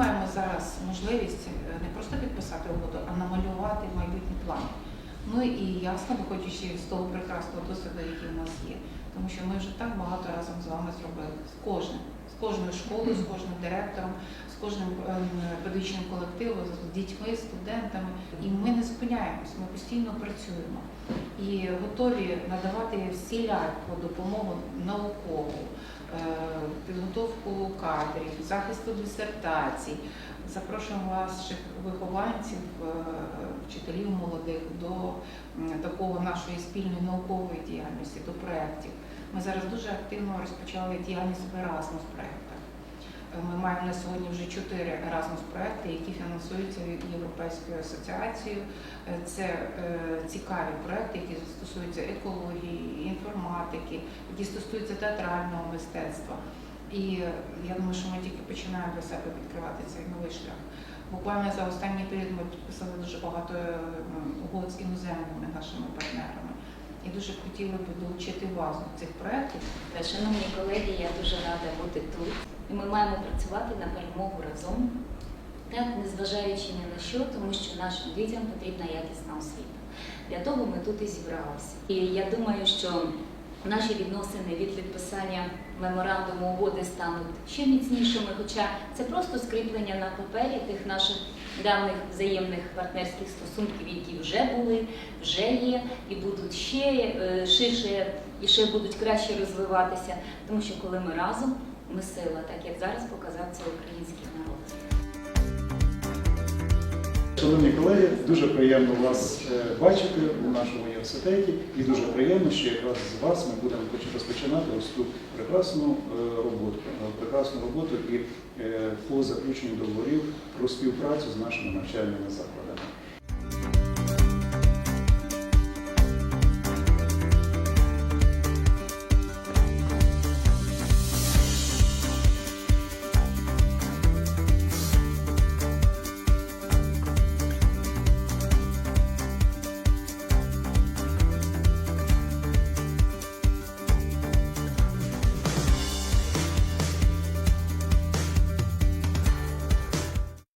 маємо зараз можливість е, не просто підписати угоду, а намалювати майбутні плани. Ну і ясно, виходячи з того прекрасного досвіду, який у нас є. Тому що ми вже так багато разом з вами зробили з кожним, з кожною школою, з кожним директором, з кожним ем, педагогічним колективом, з дітьми, студентами. І ми не зупиняємось, ми постійно працюємо і готові надавати всіляку допомогу наукову, е, підготовку кадрів, захисту дисертацій. Запрошуємо ваших вихованців, е, вчителів молодих до такого нашої спільної наукової діяльності, до проєктів. Ми зараз дуже активно розпочали діяльність в Erasmus проєктах. Е, Ми маємо на сьогодні вже чотири Erasmus проекти, які фінансуються Європейською асоціацією. Е, Це цікаві проекти, які стосуються екології, інформатики, які стосуються театрального мистецтва. І е, я думаю, що ми тільки починаємо для себе відкривати цей новий шлях. Буквально за останній період ми підписали дуже багато е, угод з іноземними нашими партнерами. І дуже хотіли б долучити вас до цих проєктів. Шановні колеги, я дуже рада бути тут. І ми маємо працювати на перемогу разом, так незважаючи ні на що, тому що нашим дітям потрібна якісна освіта. Для того ми тут і зібралися. І я думаю, що наші відносини від підписання меморандуму угоди стануть ще міцнішими, хоча це просто скріплення на папері тих наших давних взаємних партнерських стосунків, які вже були, вже є і будуть ще е, ширше і ще будуть краще розвиватися. Тому що коли ми разом, ми сила, так як зараз показав це український народ. Шановні колеги, дуже приємно вас е, бачити у нашому університеті і дуже приємно, що якраз з вас ми будемо поч- розпочинати ось ту прекрасну е, роботу, е, прекрасну роботу і по заключенню договорів про співпрацю з нашими навчальними закладами.